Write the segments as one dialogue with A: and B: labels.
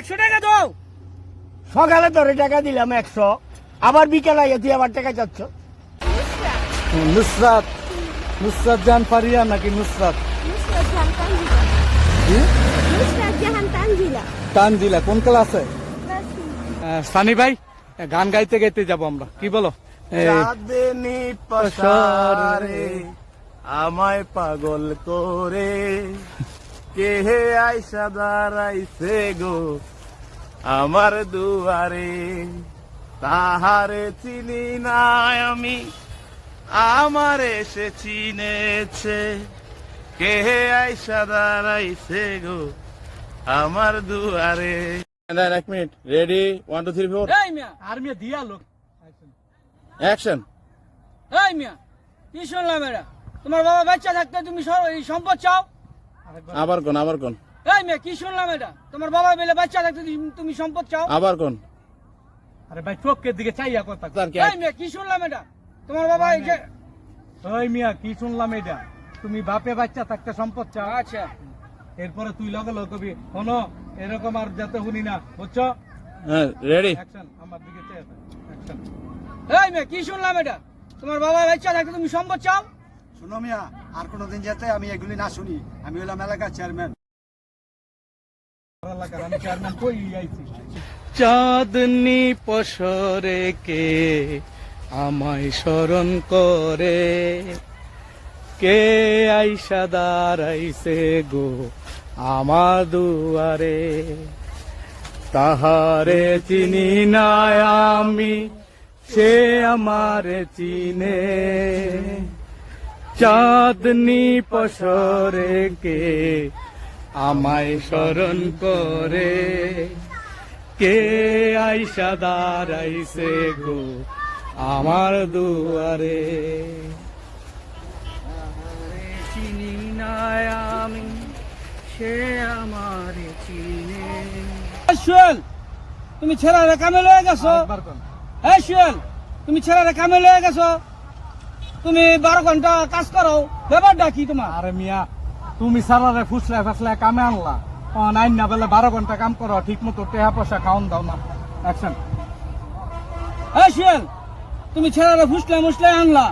A: একশো টাকা দাও।
B: সকালে তোরে টাকা দিলাম একশো। আবার বিকেলে আইয়া তুই আবার টাকা চাচ্ছ।
C: নুসরাত নুসরাত জান ফারিয়া নাকি নুসরাত?
D: তানজিলা।
C: কি?
D: নুসরাত জাহান তানজিলা।
C: তানজিলা কোন ক্লাসে? সানি ভাই গান গাইতে গাইতে যাব আমরা। কি বলো?
B: আমায় পাগল করে। কে হে আইসা দাঁড়াইছে গো আমার দুয়ারে? তাহারে চিনি না আমি আমার এসে চিনেছে। কে হে আইসা দাঁড়াইছে গো আমার দুয়ারে? এক minute ready? One two three four
A: এই মিয়া
C: আর দিয়া লোক।
B: অ্যাকশন
A: এই মিয়া কি শুনলাম এটা তোমার বাবা বাচ্চা থাকতে তুমি সব- এই সম্পদ চাও?
B: আবার কোন আবার কোন?
A: এই মিয়া কি শুনলাম এটা? তোমার বাবা বেলে বাচ্চা থাকতে তুমি- সম্পদ চাও?
B: আবার কোন?
C: আরে ভাই চোখের দিকে চাইয়া কথা
B: স্যার
A: এই মিয়া কি শুনলাম এটা? তোমার বাবা এই যে
C: ওই মিয়া কি শুনলাম এটা? তুমি বাপে বাচ্চা থাকতে সম্পদ চাও?
A: আচ্ছা।
C: এরপরে তুই লগে লগে কবি শোনো এরকম আর যাতে শুনি না বুঝছ?
B: হ্যাঁ রেডি।
C: অ্যাকশন আমার দিকে চেয়ে অ্যাকশন
A: এই মিয়া কি শুনলাম এটা? তোমার বাবা বাচ্চা থাকতে তুমি সম্পদ চাও?
E: শুনো মিয়া আর কোনোদিন যাতে আমি এগুলি না শুনি। আমি হলাম এলাকার চেয়ারম্যান
C: চাঁদনি পসরে কে আমায় স্মরণ করে? কে আইসা দাঁড়াইছে গো আমার দুয়ারে? তাহারে চিনি না আমি সে আমারে চিনে। চাঁদনি পসরে কে আমায় স্মরণ করে। কে আইসা দাঁড়াইছে গো আমার দুয়ারে?
A: চিনি না আমি সে আমার চিনে। সুয়েল তুমি ছেলেরা কামে লয়ে গেছো? হ্যাঁ সুয়েল তুমি ছেলেরা কামে লয়ে গেছো? তুমি বারো ঘণ্টা কাজ করো ব্যাপারটা কি তোমার?
C: আরে মিয়া তুমি সারারে ফুসলে ফাসলে কামে আনলা। নাইন না বেলে বারো ঘণ্টা কাম করো ঠিক মতো টেহা পয়সা খাওন দাও না। অ্যাকশন
A: হ্যাঁ সুয়েল তুমি ছেলেরা ফুসলে মুসলে আনলা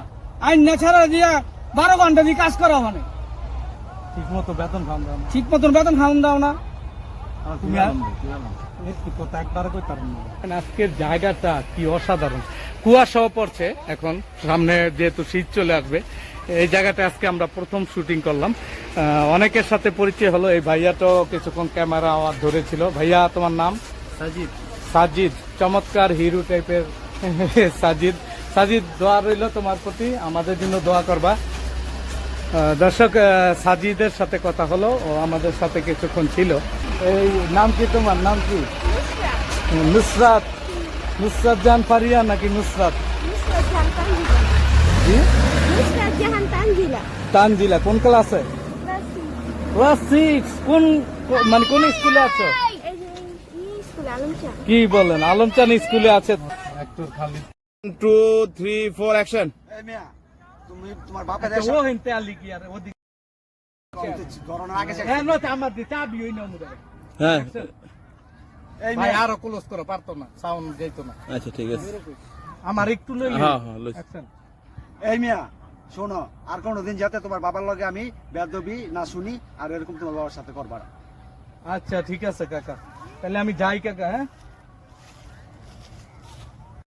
A: আইন না ছেড়া দিয়া বারো ঘণ্টা দিয়ে কাজ করো মানে
C: ঠিক মতো বেতন খাওন দাও না।
A: ঠিক মতন বেতন খাওয়ান দাও না।
C: তুমি একটু কথা একবারে কই না। আজকের জায়গাটা কি অসাধারণ। কুয়াশাও পড়ছে এখন সামনে যেহেতু শীত চলে আসবে। এই জায়গাটা আজকে আমরা প্রথম শুটিং করলাম। অনেকের সাথে পরিচয় হলো এই ভাইয়া তো কিছুক্ষণ ক্যামেরা আওয়াজ ধরেছিল। ভাইয়া তোমার নাম?
B: সাজিদ।
C: সাজিদ চমৎকার হিরো টাইপের। সাজিদ। সাজিদ দোয়া রইল তোমার প্রতি আমাদের জন্য দোয়া করবা। দর্শক সাজিদের সাথে কথা হলো ও আমাদের সাথে কিছুক্ষণ ছিল। এই নাম কি তোমার? নাম কি?
D: নুসরাত।
C: নুসরাত জান ফারিয়া নাকি নুসরাত?
D: জাহান তানজিলা।
C: জি
D: নুসরাত জাহান তানজিলা।
C: তানজিলা কোন ক্লাসে?
D: ক্লাস
C: সিক্স কোন মানে কোন স্কুলে আছো? কি বলেন? আলমচান স্কুলে আছে।
B: টু থ্রি ফোর অ্যাকশন
E: তুমি তোমার বাপের
C: ও হেনতে আলি কি আর ওদিকে
E: করোনার আগে যে-
C: হ্যাঁ আমার চাবি
B: হ্যাঁ।
C: ভাই আরও ক্লোজ করো পারতো না সাউন্ড যাইতো না।
B: আচ্ছা ঠিক আছে।
C: আমার একটু লই
B: হ্যাঁ, হ্যাঁ।
E: এই মিয়া শোনো আর কোনোদিন যাতে তোমার বাবার লগে আমি বেদবি না শুনি আর এরকম তোমার বাবার সাথে করবা
C: আচ্ছা ঠিক আছে কাকা। তাহলে আমি যাই কাকা হ্যাঁ?